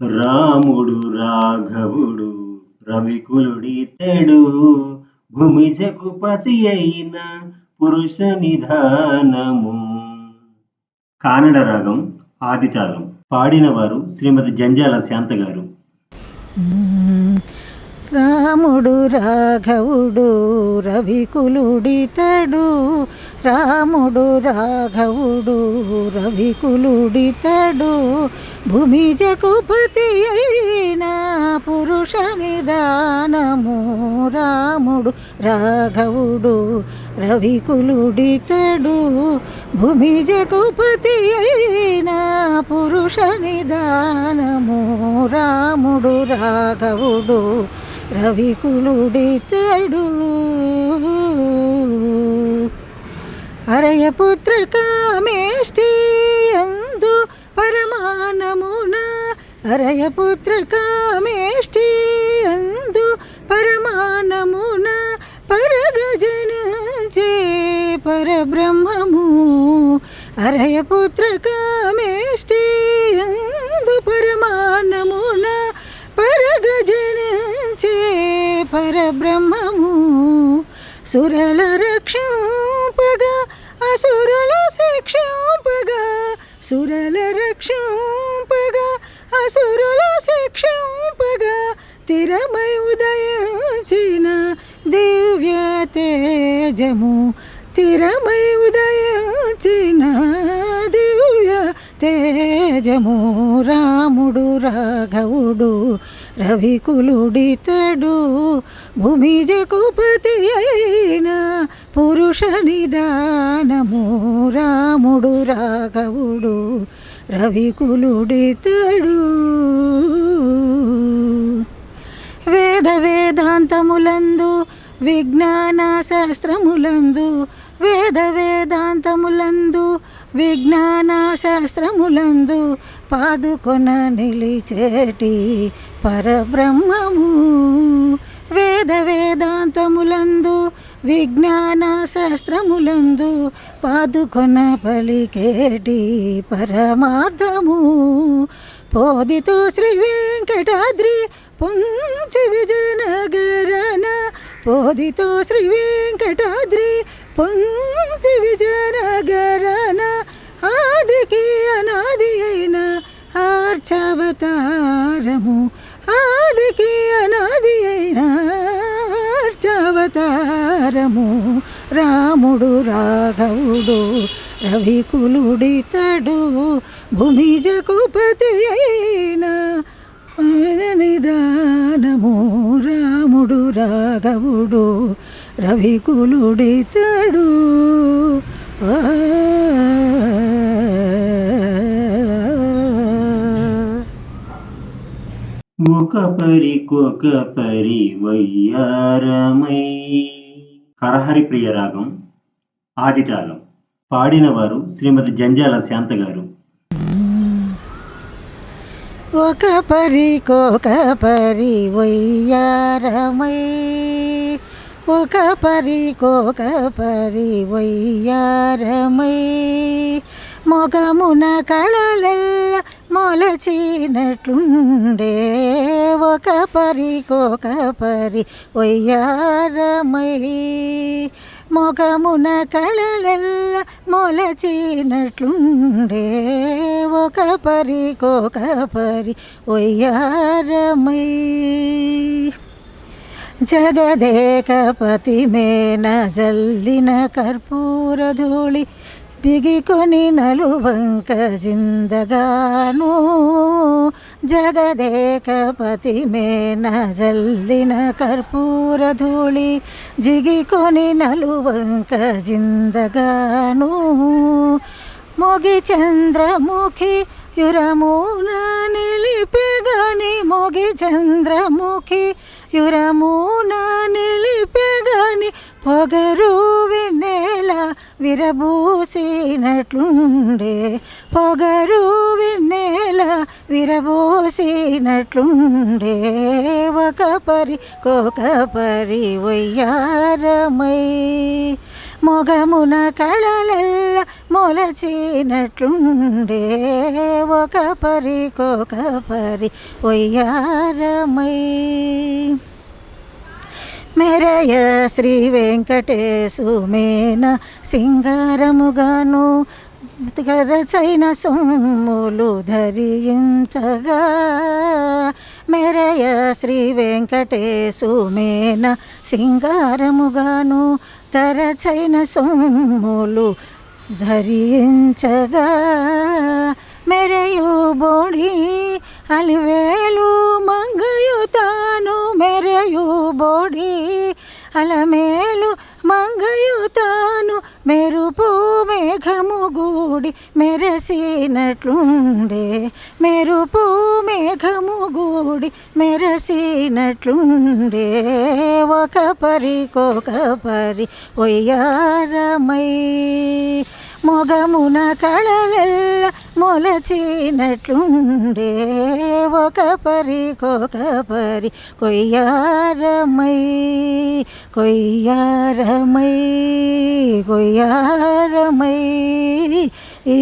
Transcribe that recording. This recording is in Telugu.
రాముడు రాఘవుడు రవికులుడితడు భూమి పతి అయిన పురుష నిధానము. కానడ రాగం ఆదితాళం పాడినవారు శ్రీమతి జంజాల శాంత గారు రాముడు రాఘవుడు రవికులుడితడు రాముడు రాఘవుడు రవికులుడితడు భూమి జకుపతి అయిన పురుష నిదానము రాముడు రాఘవుడు రవికులుడితడు భూమి జకుపతి అయిన పురుష నిదానము రాముడు రాఘవుడు రవికులుడితడు అరయపుత్ర కామేష్టి అందు పరమానమున. అరయపుత్ర కామేష్టి అందు పరమానమున. పరగజన చే పరబ్రహ్మము. అరయపుత్ర కామేష్టి అందు పరమానమున. పరగజన చే పరబ్రహ్మము. సురల రక్షింపగా అసురుల శిక్షింపగా సురల రక్షింపగా అసురుల శిక్షింపగా తిరమై ఉదయించిన దివ్య తేజము. తిరమై ఉదయించిన దివ్య తేజము. రాముడు రాఘవుడు రవికులుడితడు భూమి జకుపతి అయిన పురుష నిదానము రాముడు రాఘవుడు. రవికులుడితడు వేద వేదాంతములందు విజ్ఞాన శాస్త్రములందు వేద వేదాంతములందు విజ్ఞాన శాస్త్రములందు పాదుకొన నిలిచేటి పరబ్రహ్మము. వేద వేదాంతములందు విజ్ఞాన శాస్త్రములందు పాదుకొన పలికేటి పరమార్థము. పోదితో శ్రీ వెంకటాద్రి పుంచి విజయనగరన పోదితో శ్రీ వెంకటాద్రి పొంచి విజయనగరన ఆదికి అనాది అయిన ఆర్చవతారము. ఆదికి అనాది అయిన ఆర్చవతారము. రాముడు రాఘవుడు రవికులుడితడు భూమి జకుపతి అయిన నిదానము. రాముడు రాఘవుడు రవికులుడితడు పరికొక పరి వయ్యారమై. కరహరి ప్రియ రాగం ఆదితాళం పాడినవారు శ్రీమతి జంజాల శాంత గారు. ఒక పరికొక పరి వయ్యారమై. ఒక పరికొక పరి వయ్యారమై. మొగమున కళలెల్ల మొలచినట్లుండే. ఒక పరికొక పరి వయ్యారమై. మొగమున కళలెల్ల మొలచినట్లుండే. ఒక పరికొక పరి వయ్యారమై. జగదేకపతి మేన జల్లిన కర్పూర ధూళి బిగికొని నలువంక జిందగాను. జగదేకపతి మేన జల్లిన కర్పూర ధూళి జిగికొని నలువంక జిందగాను. మొగి చంద్రముఖి యురమున నిలిపెగని మొగి చంద్రముఖి యురమున పొగరు వెన్నెల విరబూసినట్లుండే. పొగరు వెన్నెల విరబూసినట్లుండే. ఒక పరి కోక పరి వయ్యారమై మొగమున కళలెల్ల మొలచినట్లుండే. ఒక పరి కోక పరి వయ్యారమై మెరయ శ్రీ వెంకటేశు మేన సింగారముగాను గరచైన సొమ్ములు ధరించగా. మెరయ శ్రీ వెంకటేశు మేన సింగారముగాను తరచైన సొమ్ములు ధరించగా. మెరయు బోడి అలివే అలమేలు మంగయు తాను మెరుపు మేఘము గూడి మెరసినట్లుండే. మెరుపు మేఘము గూడి మెరసినట్లుండే. ఒక పరికొక పరి ఒయ్యారమై. మొగమున కళలెల్ల మొలచినట్లుండే. ఒక పరికొక పరి కొయ్యారమై కొయ్యారమై కొయ్యారమై. ఈ